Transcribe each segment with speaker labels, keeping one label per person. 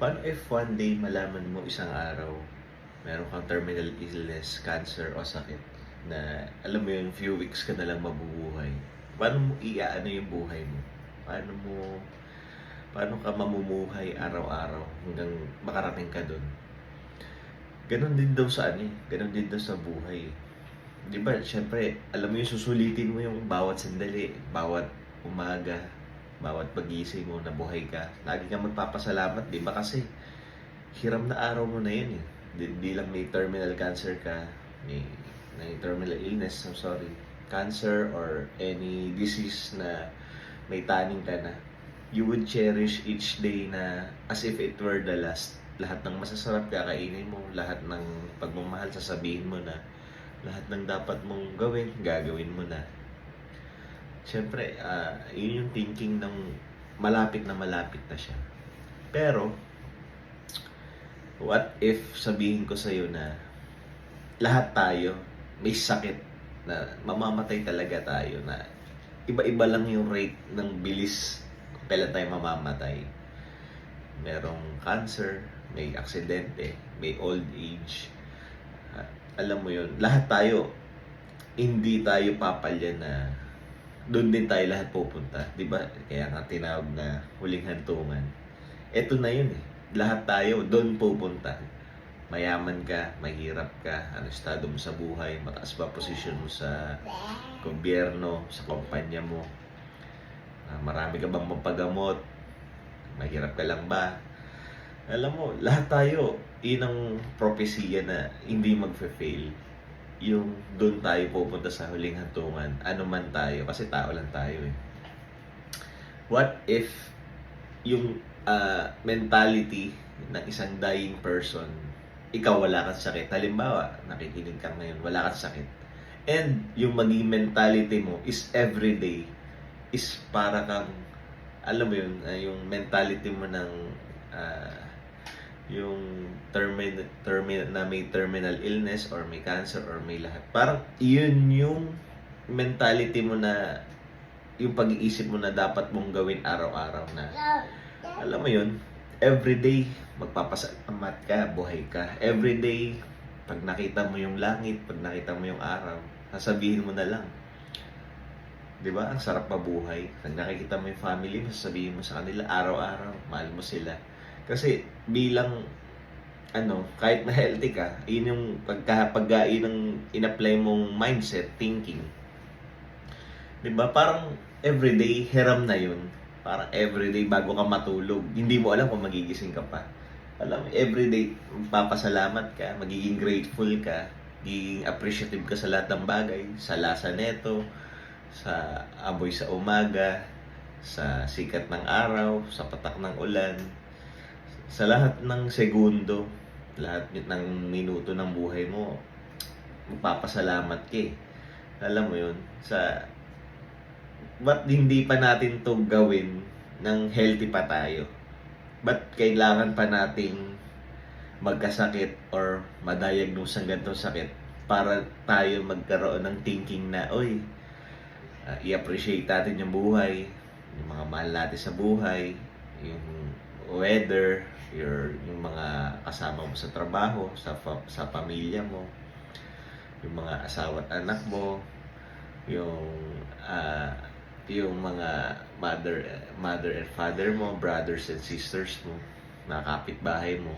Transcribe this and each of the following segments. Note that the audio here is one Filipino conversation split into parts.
Speaker 1: Paano if one day malaman mo isang araw, meron kang terminal illness, cancer o sakit na alam mo yung few weeks ka na lang mabubuhay. Paano mo iaano yung buhay mo? Paano mo paano ka mamumuhay araw-araw hanggang makarating ka doon? Ganon din daw sa ano eh. Ganon din daw sa buhay eh. Di ba, syempre, alam mo yung susulitin mo yung bawat sandali, bawat umaga, bawat pagising mo na buhay ka. Lagi kang magpapasalamat, di ba? Kasi hiram na araw mo na yun eh. Di, di lang may terminal cancer ka, may, may terminal illness, I'm sorry, cancer or any disease na may taning ka na. You would cherish each day na as if it were the last. Lahat ng masasarap kakainin mo, lahat ng pagmamahal sasabihin mo na, lahat ng dapat mong gawin, gagawin mo na. Siyempre, ah, yun yung thinking ng malapit na malapit na siya. Pero, what if sabihin ko sa'yo na lahat tayo may sakit na mamamatay talaga tayo na iba-iba lang yung rate ng bilis kung kailan tayo mamamatay. Merong cancer, may aksidente, may old age. Ah, alam mo yun, lahat tayo, hindi tayo papalya na doon din tayo lahat pupunta. Di ba? Kaya nga tinawag na huling hantungan. Ito na yun eh. Lahat tayo doon pupunta. Mayaman ka, mahirap ka, ano estado mo sa buhay, mataas ba posisyon mo sa gobyerno, sa kumpanya mo. Ah, marami ka bang mapagamot? Mahirap ka lang ba? Alam mo, lahat tayo, yun ang propesya na hindi magfe-fail. Yung doon tayo pupunta sa huling hantungan, ano man tayo, kasi tao lang tayo eh. What if yung ah, mentality ng isang dying person, ikaw wala kang sakit. Halimbawa, nakikinig ka ngayon, wala kang sakit. And yung maging mentality mo is everyday, is para kang, alam mo yun, ah, yung mentality mo ng ah, yung termin, termin, na may terminal illness or may cancer or may lahat. Parang yun yung mentality mo na yung pag-iisip mo na dapat mong gawin araw-araw na alam mo yun, everyday magpapasalamat ka, buhay ka. Everyday, pag nakita mo yung langit, pag nakita mo yung araw, sasabihin mo na lang. 'Di ba? Ang sarap mabuhay. Pag nakikita mo yung family mo, sasabihin mo sa kanila araw-araw, mahal mo sila. Kasi bilang ano, kahit na healthy ka, yun yung pagka, pagka yun in-apply mong mindset, thinking. 'Di ba? Parang everyday hiram na yun. Parang everyday bago ka matulog. Hindi mo alam kung magigising ka pa. Alam, everyday magpapasalamat ka, magiging grateful ka, magiging appreciative ka sa lahat ng bagay, sa lasa neto, sa amoy sa umaga, sa sikat ng araw, sa patak ng ulan, sa lahat ng segundo, lahat ng minuto ng buhay mo, magpapasalamat ka eh. Alam mo yun, sa ba't hindi pa natin to gawin ng healthy pa tayo? Ba't kailangan pa nating magkasakit or madiagnose ng ganitong sakit para tayo magkaroon ng thinking na, oy, uh, i-appreciate natin yung buhay, yung mga mahal natin sa buhay, yung weather, your, yung mga kasama mo sa trabaho, sa, fa- sa pamilya mo, yung mga asawa at anak mo, yung ah, yung mga mother mother and father mo, brothers and sisters mo, mga kapitbahay mo.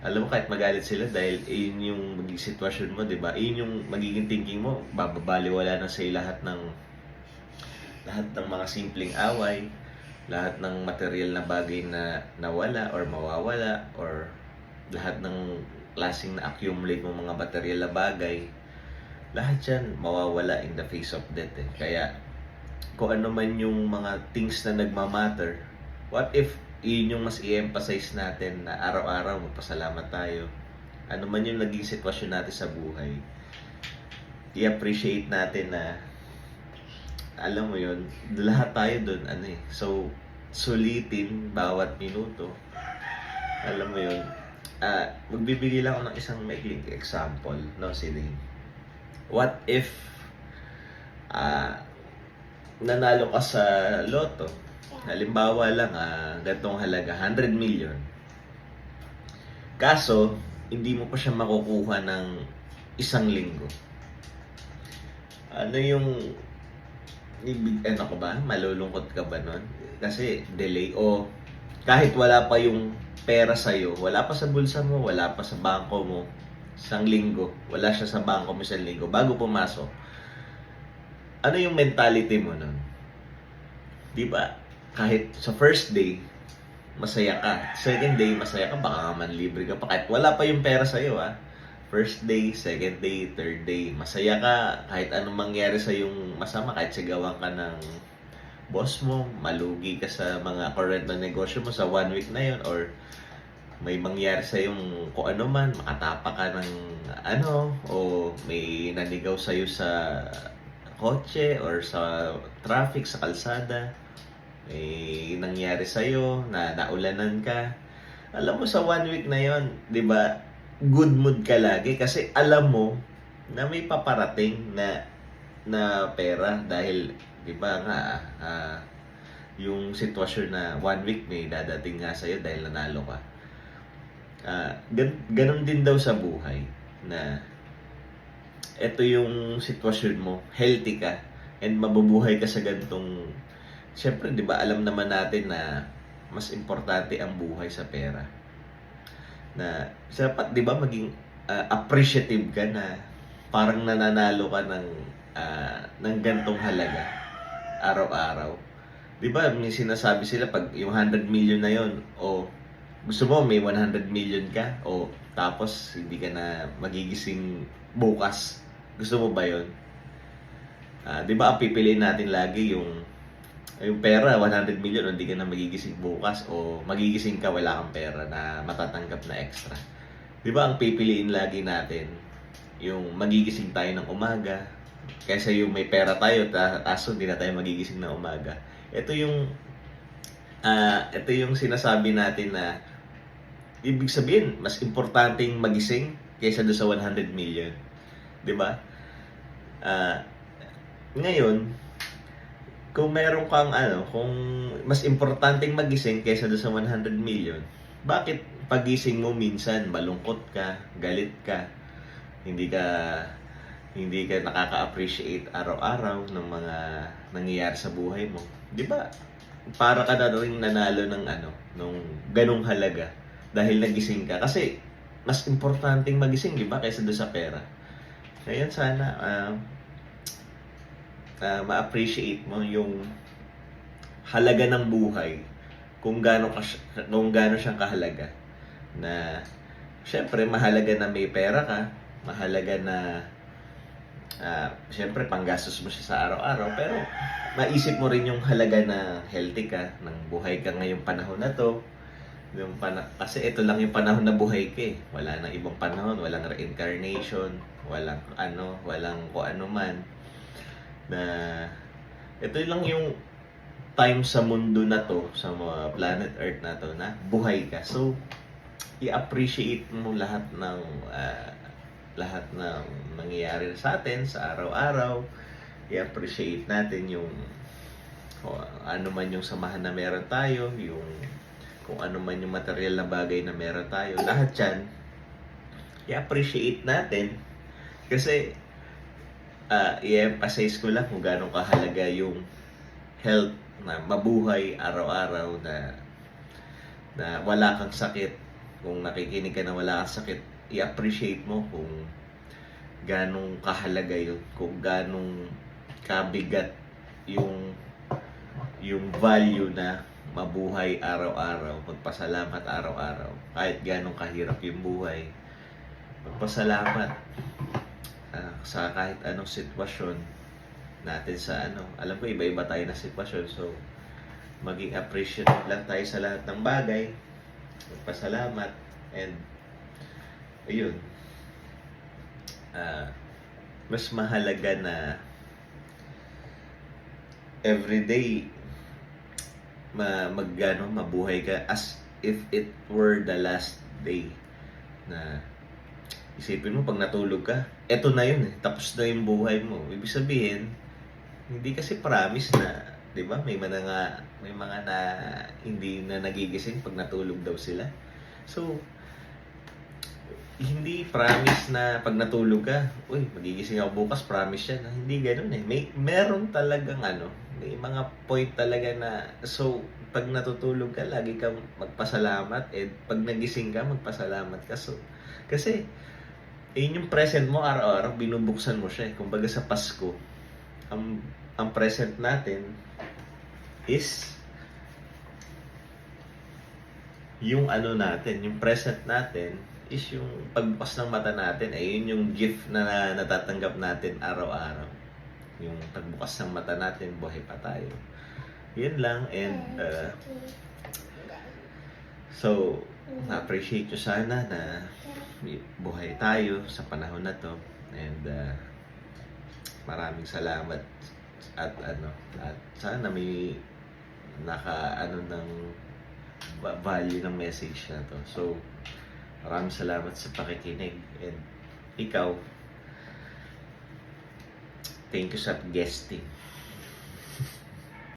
Speaker 1: Alam mo kahit magalit sila dahil yun yung magiging sitwasyon mo, 'di ba? Yun yung magiging thinking mo, bababaliwala na sa lahat ng lahat ng mga simpleng away, lahat ng material na bagay na nawala or mawawala or lahat ng klaseng na accumulate mo mga material na bagay, lahat yan mawawala in the face of death eh. Kaya kung ano man yung mga things na nagmamatter, what if yun yung mas i-emphasize natin na araw-araw magpasalamat tayo. Ano man yung naging sitwasyon natin sa buhay, i-appreciate natin na alam mo yun, lahat tayo dun, ano eh. So, sulitin bawat minuto. Alam mo yun, ah magbibigay lang ako ng isang maikling example, no, si Lane. What if ah nanalo ka sa loto? Halimbawa lang, ah, gantong halaga, 100 million. Kaso, hindi mo pa siya makukuha ng isang linggo. Ano yung ibig ano ko ba? Malulungkot ka ba nun? Kasi delay o kahit wala pa yung pera sa'yo, wala pa sa bulsa mo, wala pa sa bangko mo, isang linggo, wala siya sa bangko mo isang linggo, bago pumasok, ano yung mentality mo nun? Di ba? Kahit sa first day, masaya ka. Second day, masaya ka. Baka man libre ka pa. Kahit wala pa yung pera sa'yo, ah. First day, second day, third day, masaya ka. Kahit anong mangyari sa yung masama, kahit sigawan ka ng boss mo, malugi ka sa mga current na negosyo mo sa one week na yun, or may mangyari sa yung kung ano man, makatapa ka ng ano, o may nanigaw sa'yo sa kotse or sa traffic, sa kalsada, may nangyari sa'yo na naulanan ka. Alam mo sa one week na yon, 'di ba? Good mood ka lagi kasi alam mo na may paparating na na pera dahil 'di ba nga ah, yung sitwasyon na one week may dadating nga sa'yo dahil nanalo ka. Ah, gan- ganun din daw sa buhay na ito yung sitwasyon mo, healthy ka, and mabubuhay ka sa gantong, syempre, di ba, alam naman natin na mas importante ang buhay sa pera. Na, dapat, di ba, maging ah, appreciative ka na parang nananalo ka ng, ah, ng gantong halaga araw-araw. Di ba, may sinasabi sila pag yung 100 million na yon o gusto mo may 100 million ka o tapos hindi ka na magigising bukas. Gusto mo ba 'yon? Ah, 'di ba ang pipiliin natin lagi yung yung pera 100 million hindi ka na magigising bukas o magigising ka wala kang pera na matatanggap na extra. 'Di ba ang pipiliin lagi natin yung magigising tayo ng umaga kaysa yung may pera tayo ta kaso hindi na tayo magigising ng umaga. Ito yung ah ito yung sinasabi natin na ibig sabihin mas importanteng magising kaysa do sa 100 million. 'Di ba? Ah ngayon, kung meron kang ano, kung mas importanteng magising kaysa do sa 100 million, bakit pagising mo minsan malungkot ka, galit ka, hindi ka hindi ka nakaka-appreciate araw-araw ng mga nangyayari sa buhay mo. 'Di ba? Para ka na rin nanalo ng ano, nung ganong halaga dahil nagising ka. Kasi mas importanteng magising, 'di ba, kaysa do sa pera. Kaya sana ah, ah, ma-appreciate mo yung halaga ng buhay kung gaano ka kung gaano siyang kahalaga na syempre mahalaga na may pera ka mahalaga na ah, syempre panggastos mo siya sa araw-araw pero maisip mo rin yung halaga na healthy ka ng buhay ka ngayong panahon na to yung pana kasi ito lang yung panahon na buhay ka eh. Wala nang ibang panahon, walang reincarnation, walang ano, walang kung ano man. Na ito lang yung time sa mundo na to, sa mga planet Earth na to na buhay ka. So, i-appreciate mo lahat ng ah, lahat ng nangyayari sa atin sa araw-araw. I-appreciate natin yung o, ano man yung samahan na meron tayo, yung kung ano man yung material na bagay na meron tayo, lahat yan, i-appreciate natin. Kasi, ah i-emphasize ko lang kung gaano kahalaga yung health na mabuhay araw-araw na na wala kang sakit. Kung nakikinig ka na wala kang sakit, i-appreciate mo kung ganong kahalaga yun, kung ganong kabigat yung yung value na mabuhay araw-araw, magpasalamat araw-araw, kahit ganong kahirap yung buhay, magpasalamat sa kahit anong sitwasyon natin sa ano. Alam ko, iba-iba tayo na sitwasyon, so maging appreciative lang tayo sa lahat ng bagay, magpasalamat, and ayun, ah, mas mahalaga na everyday ma magano mabuhay ka as if it were the last day na isipin mo pag natulog ka eto na yun eh tapos na yung buhay mo ibig sabihin hindi kasi promise na 'di ba may mga nga may mga na hindi na nagigising pag natulog daw sila so hindi promise na pag natulog ka, uy, magigising ako bukas, promise yan. Hindi ganun eh. May, meron talagang ano, may mga point talaga na, so, pag natutulog ka, lagi kang magpasalamat. And pag nagising ka, magpasalamat ka. So, kasi, yun yung present mo araw-araw, binubuksan mo siya eh. Kumbaga sa Pasko, ang, ang present natin is yung ano natin, yung present natin is yung pagbukas ng mata natin, ay yun yung gift na natatanggap natin araw-araw. Yung pagbukas ng mata natin, buhay pa tayo. Yun lang, and uh, so, na-appreciate nyo sana na buhay tayo sa panahon na to. And uh, maraming salamat at ano, at sana may naka ano ng va- value ng message na to. So, maraming salamat sa pakikinig. And ikaw, thank you sa guesting.